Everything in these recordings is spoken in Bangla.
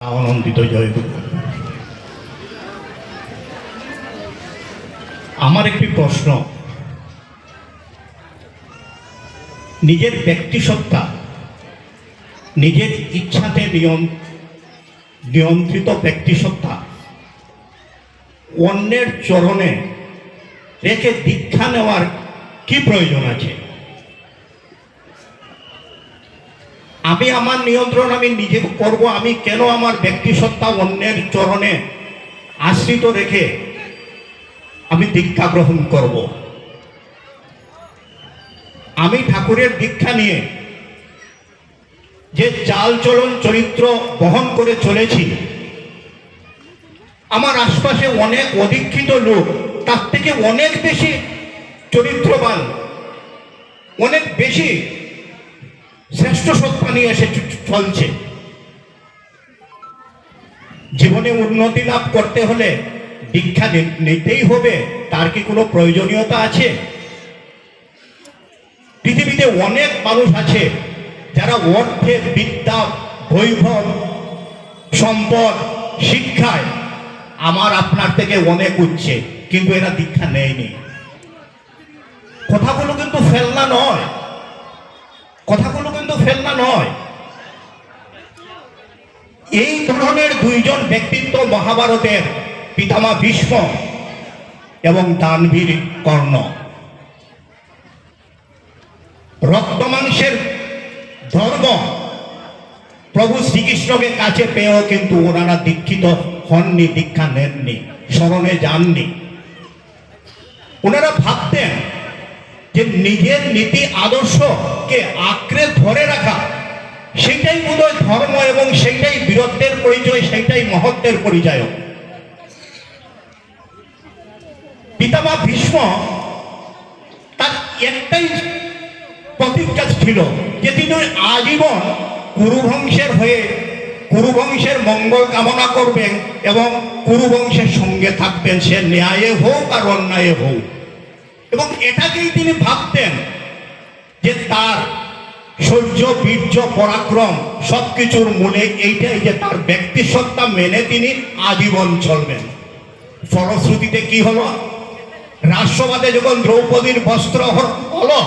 আনন্দিত জয়গুরু আমার একটি প্রশ্ন। নিজের ব্যক্তিসত্তা, নিজের ইচ্ছাতে নিয়ন্ত্রিত ব্যক্তিসত্তা অন্যের চরণে রেখে দীক্ষা নেওয়ার কি প্রয়োজন আছে? আমি আমার নিয়ন্ত্রণ আমি নিজে করব, আমি কেন আমার ব্যক্তিসত্তা অন্যের চরণে আশ্রিত রেখে আমি দীক্ষা গ্রহণ করব? আমি ঠাকুরের দীক্ষা নিয়ে যে চাল চলন চরিত্র বহন করে চলেছি, আমার আশপাশে অনেক অদীক্ষিত লোক, তার থেকে অনেক বেশি চরিত্রবান, অনেক বেশি শ্রেষ্ঠ সত্তা নিয়ে চ- চলছে। জীবনে উন্নতি লাভ করতে হলে দীক্ষা নিতেই হবে, তার কি কোনো প্রয়োজনীয়তা আছে? পৃথিবীতে অনেক মানুষ আছে যারা অর্থে বিদ্যা, বৈভব, সম্পদ, শিক্ষায় আমার আপনার থেকে অনেক উচ্চে, কিন্তু এরা দীক্ষা নেয়নি। কথাগুলো কিন্তু ফেলনা নয়। কথাগুলো ফেলনা নয়। এই ধরনের দুইজন ব্যক্তিত্ব মহাভারতের পিতামা ভীষ্ম এবং দানবীর কর্ণ। রক্ত রক্তমাংসের ধর্ম প্রভু শ্রীকৃষ্ণকে কাছে পেয়েও কিন্তু ওনারা দীক্ষিত হননি, দীক্ষা নেননি, স্মরণে যাননি। ওনারা ভাবতেন যে নিজের নীতি আদর্শকে আঁকড়ে ধরে রাখা, সেটাই বোধহয় ধর্ম এবং সেটাই বীরত্বের পরিচয়, সেটাই মহত্বের পরিচয়। পিতামা ভীষ্ম তার একটাই প্রতিজ্ঞা ছিল যে তিনি আজীবন কুরুবংশের হয়ে কুরুবংশের মঙ্গল কামনা করবেন এবং কুরুবংশের সঙ্গে থাকবেন। সে ন্যায়ে হোক আর অন্যায় হোক। এবং এটাকেই তিনি ভাবতেন যে তার শৌর্য বীর্য, পরাক্রম সবকিছুর মূলে এইটাই যে তার ব্যক্তি সত্তা মেনে তিনি আজীবন চলবেন। ফলশ্রুতিতে কি হলো? রাষ্ট্রবাদে যখন দ্রৌপদীর বস্ত্র হলো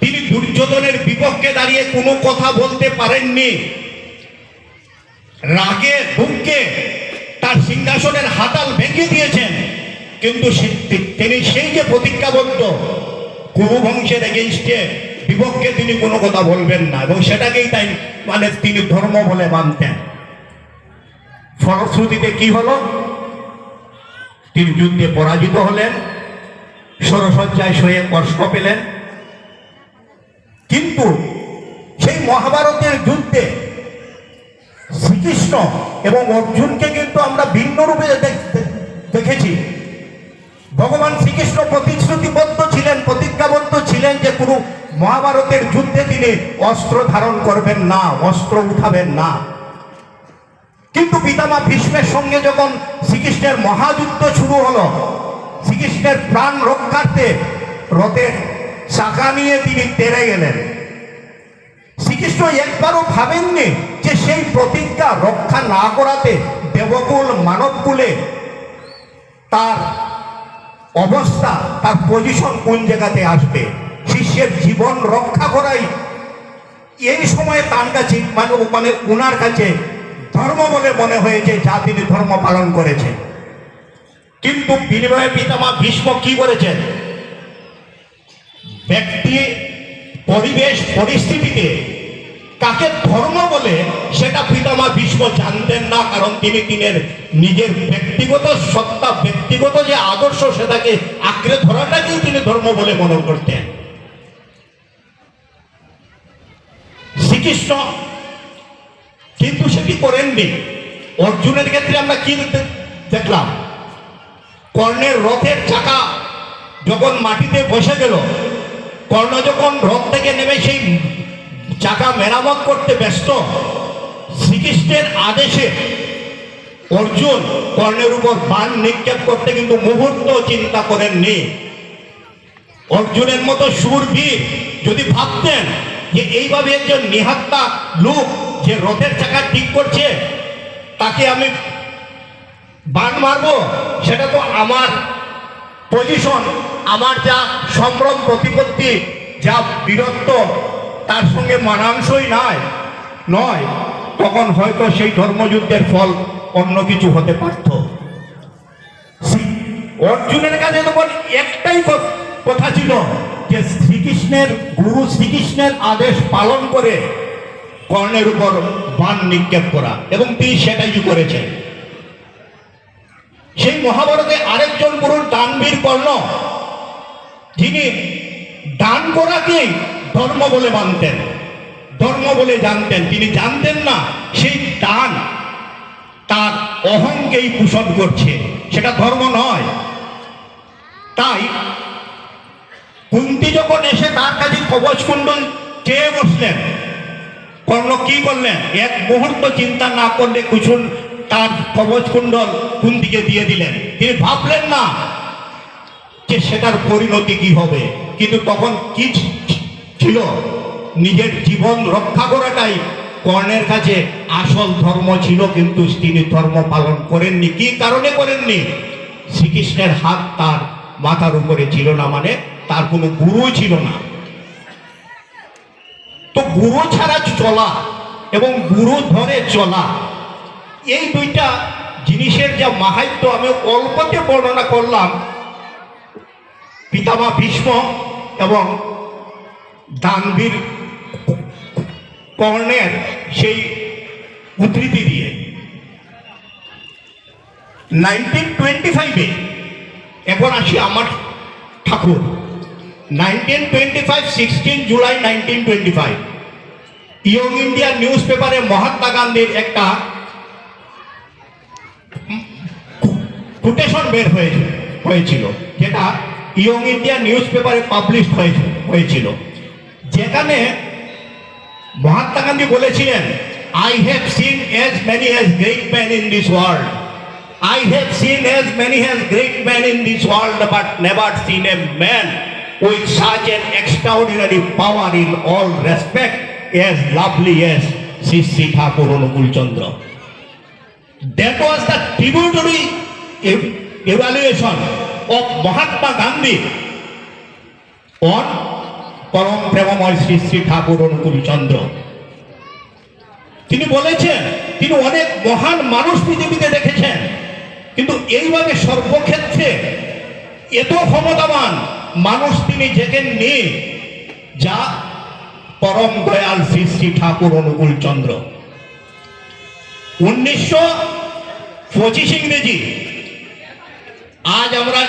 তিনি দুর্যোধনের বিপক্ষে দাঁড়িয়ে কোনো কথা বলতে পারেননি। রাগে দুঃখে তার সিংহাসনের হাতাল ভেঙে দিয়েছেন। কিন্তু তিনি সেই যে প্রতিজ্ঞাবদ্ধ কুরু বংশের এগেনস্টে বিপক্ষে তিনি কোনো কথা বলবেন না এবং সেটাকেই তাই মানে তিনি ধর্ম বলে মানতেন। ফলশ্রুতিতে কি হলো? তিনি যুদ্ধে পরাজিত হলেন সরসজ্জায় শুয়ে কষ্ট পেলেন। কিন্তু সেই মহাভারতের যুদ্ধে শ্রীকৃষ্ণ এবং অর্জুনকে কিন্তু আমরা ভিন্ন রূপে দেখ- দেখেছি। ভগবান শ্রীকৃষ্ণ প্রতিশ্রুতিবদ্ধ ছিলেন, প্রতিজ্ঞাবদ্ধ ছিলেন যে কোনো মহাভারতের যুদ্ধে তিনি অস্ত্র ধারণ করবেন না, অস্ত্র উঠাবেন না। কিন্তু পিতামা ভীষ্মের সঙ্গে যখন শ্রীকৃষ্ণের মহাযুদ্ধ শুরু হলো, শ্রীকৃষ্ণের প্রাণ রক্ষার্থে রথের চাকা নিয়ে তিনি তেরে গেলেন। শ্রীকৃষ্ণ একবারও ভাবেননি যে সেই প্রতিজ্ঞা রক্ষা না করাতে দেবকুল, মানবকুলে তার অবস্থা, তার পজিশন কোন জায়গাতে আসবে? শিষ্যের জীবন রক্ষা করাই। এই সময়ে তার কাছে মানে মানে ওনার কাছে ধর্ম বলে মনে হয়েছে, যা তিনি ধর্ম পালন করেছেন। কিন্তু বিনিময়ে পিতামা ভীষ্ম কি করেছেন ব্যক্তি, পরিবেশ, পরিস্থিতিতে কাকে ধর্ম বলে সেটা পিতামা ভীষ্ম জানতেন না, কারণ তিনি তিনের নিজের ব্যক্তিগত সত্তা, ব্যক্তিগত যে আদর্শ, সেটাকে আঁকড়ে ধরাটাকেই তিনি ধর্ম বলে মনে করতেন। শ্রীকৃষ্ণ কিন্তু সে সেটি করেননি। অর্জুনের ক্ষেত্রে আমরা কি দেখলাম? কর্ণের রথের চাকা যখন মাটিতে বসে গেল, কর্ণ যখন রথ থেকে নেমে সেই চাকা মেরামত করতে ব্যস্ত। শ্রীকৃষ্ণের আদেশে অর্জুন কর্ণের উপর বান নিক্ষেপ করতে কিন্তু মুহূর্ত চিন্তা করেননি। অর্জুনের মতো সুরবীর যদি ভাবতেন যে এইভাবে একজন নিহাত্তা লোক যে রথের চাকা ঠিক করছে, তাকে আমি বান মারবো, সেটা তো আমার পজিশন আমার যা সম্ভ্রম প্রতিপত্তি, যা বীরত্ব তার সঙ্গে মানাংশই নয় নয়, তখন হয়তো সেই ধর্মযুদ্ধের ফল অন্য কিছু হতে পারত। অর্জুনের কাছে তখন একটাই কথা ছিল যে শ্রীকৃষ্ণের, গুরু শ্রীকৃষ্ণের আদেশ পালন করে কর্ণের উপর বান নিক্ষেপ করা, এবং তিনি সেটাই করেছেন। সেই মহাভারতে আরেকজন পুরুষ দানবীর কর্ণ, যিনি দান করাকেই ধর্ম বলে মানতেন। ধর্ম বলে জানতেন। তিনি জানতেন না, সেই দান, তার অহংকেই পোষণ করছে। সেটা ধর্ম নয়। তাই কুন্তি যখন এসে তার কাছে কবচ কুণ্ডল চেয়ে বসলেন, কর্ণ কি করলেন? এক মুহূর্ত চিন্তা না করলে কুসুন তার কবচ কুণ্ডল কুন্তিকে দিয়ে দিলেন। তিনি ভাবলেন না যে সেটার পরিণতি কি হবে। কিন্তু তখন কি ছিল। নিজের জীবন রক্ষা করাটাই কর্ণের কাছে আসল ধর্ম ছিল, কিন্তু তিনি ধর্ম পালন করেননি। কি কারণে করেননি? শ্রীকৃষ্ণের হাত তার মাথার উপরে ছিল না মানে তার কোনো গুরু ছিল না। তো গুরু ছাড়া চলা এবং গুরু ধরে চলা, এই দুইটা জিনিসের যা মাহাত্ম আমি অল্পতে বর্ণনা করলাম। পিতামা ভীষ্ম এবং দানবীর কর্ণের সেই উদ্ধৃতি দিয়ে নাইনটিন টোয়েন্টি ফাইভে এখন আসি আমার Thakur. Nineteen twenty five sixteen July nineteen twenty five Young India news পেপারে মহাত্মা গান্ধীর একটা কোটেশন বের হয়েছিল হয়েছিল, যেটা ইয়ং ইন্ডিয়া নিউজ পেপারে পাবলিশ হয়েছিল। যেখানে মহাত্মা গান্ধী বলেছিলেন I have seen as many as great man in this world I have seen as many as great man in this world but never seen a man with such an extraordinary power in all respect as lovely as Shri Shri Thakur Anukul Chandra That was the tributary ev- evaluation of Mahatma Gandhi on পরম প্রেমময় শ্রী শ্রী ঠাকুর অনুকূল চন্দ্র তিনি বলেছেন, তিনি অনেক মহান মানুষ পৃথিবীতে দেখেছেন, কিন্তু এইভাবে সর্বক্ষেত্রে এত ক্ষমতাবান মানুষ তিনি দেখেননি যা পরম দয়াল শ্রী শ্রী ঠাকুর অনুকূল চন্দ্র উনিশশো পঁচিশ ইংরেজি, আজ আমরা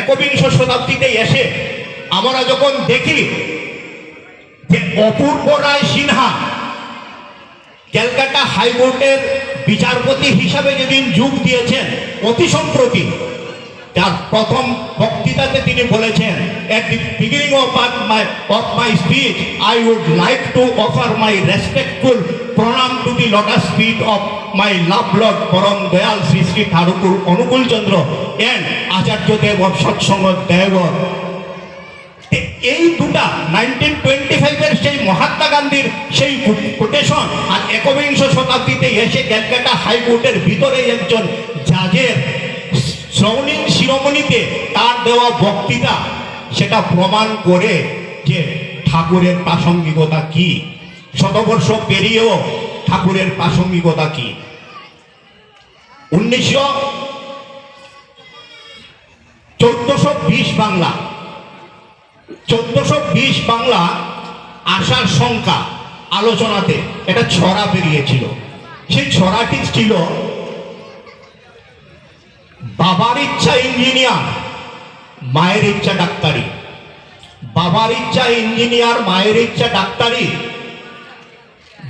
একবিংশ শতাব্দীতে এসে আমরা যখন দেখি যে অপূর্ব রায় সিনহা ক্যালকাটা হাইকোর্টের বিচারপতি হিসাবে যেদিন যোগ দিয়েছেন, অতি সম্প্রতি, তার প্রথম বক্তৃতাতে তিনি বলেছেন at the beginning of my of my speech I would like to offer my respectful pranam to the lotus feet of my love lord Param Dayal Shri Shri Thakur Anukul Chandra and Acharya Dev Satsang Dev এই দুটা নাইনটিন টোয়েন্টি ফাইভের সেই মহাত্মা গান্ধীর সেই কোটেশন আর একবিংশ শতাব্দীতে এসে ক্যালকাটা হাইকোর্টের ভিতরে একজন জাজের শ্রবণী শিরোমণিতে তার দেওয়া বক্তৃতা, সেটা প্রমাণ করে যে ঠাকুরের প্রাসঙ্গিকতা কি। শতবর্ষ পেরিয়েও ঠাকুরের প্রাসঙ্গিকতা কি। উনিশশো চোদ্দশো বিশ বাংলা চোদ্দশো বিশ বাংলা আসার সংখ্যা আলোচনাতে এটা ছড়া বেরিয়েছিল। সেই ছড়াটি ছিল, বাবার ইচ্ছা ইঞ্জিনিয়ার, মায়ের ইচ্ছা ডাক্তারি। বাবার ইচ্ছা ইঞ্জিনিয়ার, মায়ের ইচ্ছা ডাক্তারি।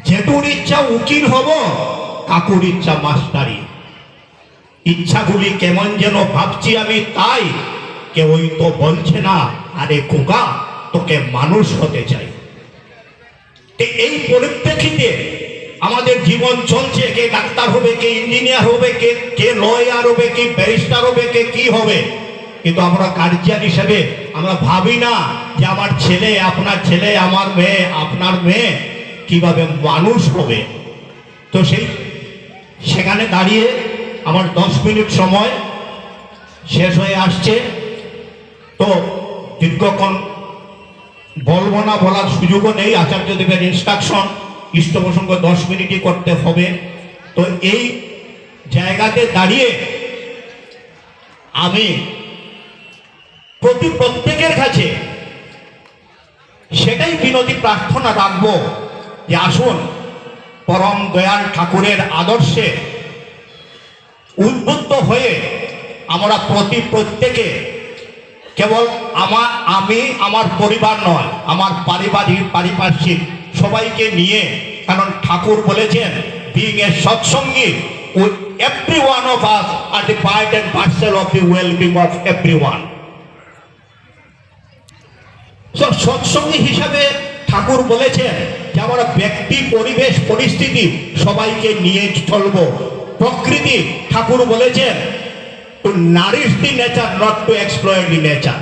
জেঠুর ইচ্ছা উকিল হব, কাকুর ইচ্ছা মাস্টারি। ইচ্ছাগুলি কেমন যেন ভাবছি আমি, তাই কেউই তো বলছে না। আরে খোকা, তোকে মানুষ হতে চাই। এই পরিপ্রেক্ষিতে আমাদের জীবন চলছে, কে ডাক্তার হবে, কে ইঞ্জিনিয়ার হবে, কে কে লয়ার হবে, কে ব্যারিস্টার হবে, কে কি হবে। কিন্তু আমরা গার্জিয়ান হিসেবে আমরা ভাবি না যে আমার ছেলে, আপনার ছেলে, আমার মেয়ে, আপনার মেয়ে কীভাবে মানুষ হবে। তো সেই, সেখানে দাঁড়িয়ে আমার দশ মিনিট সময় শেষ হয়ে আসছে। তো দীর্ঘক্ষণ বলব না বলার সুযোগও নেই আচার্যদেবের ইনস্ট্রাকশন ইষ্ট প্রসঙ্গ দশ মিনিটই করতে হবে। তো এই জায়গাতে দাঁড়িয়ে আমি প্রতি প্রত্যেকের কাছে সেটাই বিনতি প্রার্থনা রাখব যে আসুন, পরম দয়াল ঠাকুরের আদর্শে উদ্বুদ্ধ হয়ে আমরা প্রতি প্রত্যেকে কেবল আমার, আমি, আমার পরিবার নয়, আমার পারিবারিক, পারিপার্শ্বিক সবাইকে নিয়ে, কারণ ঠাকুর বলেছেন being a Satsangi every one of us are the part and parcel of the of every one Satsangi হিসাবে ঠাকুর বলেছেন যে আমরা ব্যক্তি পরিবেশ, পরিস্থিতি সবাইকে নিয়ে চলব। প্রকৃতি, ঠাকুর বলেছেন to nourish the nature not to exploit the nature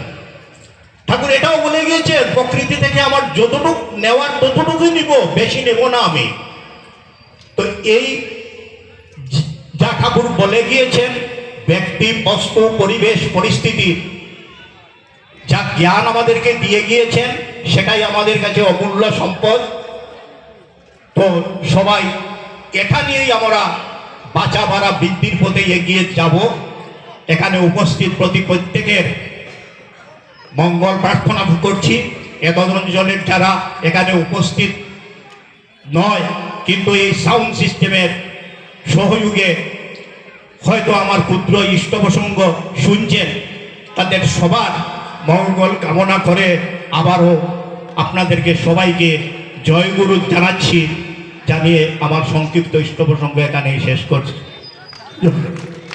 Thakur এটাও বলে গিয়েছে, প্রকৃতি থেকে আমার যতটুকু নেওয়ার ততটুকুই নিব, বেশি নেব না আমি। তো এই যা ঠাকুর বলে গিয়েছেন, ব্যক্তি, বস্তু, পরিবেশ, পরিস্থিতি, যা জ্ঞান আমাদেরকে দিয়ে গিয়েছেন, সেটাই আমাদের কাছে অমূল্য সম্পদ। তো সবাই, এটা নিয়েই আমরা বাঁচা বাড়া বৃদ্ধির পথে এগিয়ে যাব। এখানে উপস্থিত প্রতি প্রত্যেকের মঙ্গল প্রার্থনা করছি। এতজনের যারা এখানে উপস্থিত নয়, কিন্তু এই সাউন্ড সিস্টেমের সহযোগে হয়তো আমার ক্ষুদ্র ইষ্ট প্রসঙ্গ শুনছেন, তাদের সবার মঙ্গল কামনা করে আবারও আপনাদেরকে সবাইকে জয়গুরু জানাচ্ছি, জানিয়ে আমার সংক্ষিপ্ত ইষ্ট প্রসঙ্গ এখানেই শেষ করছি।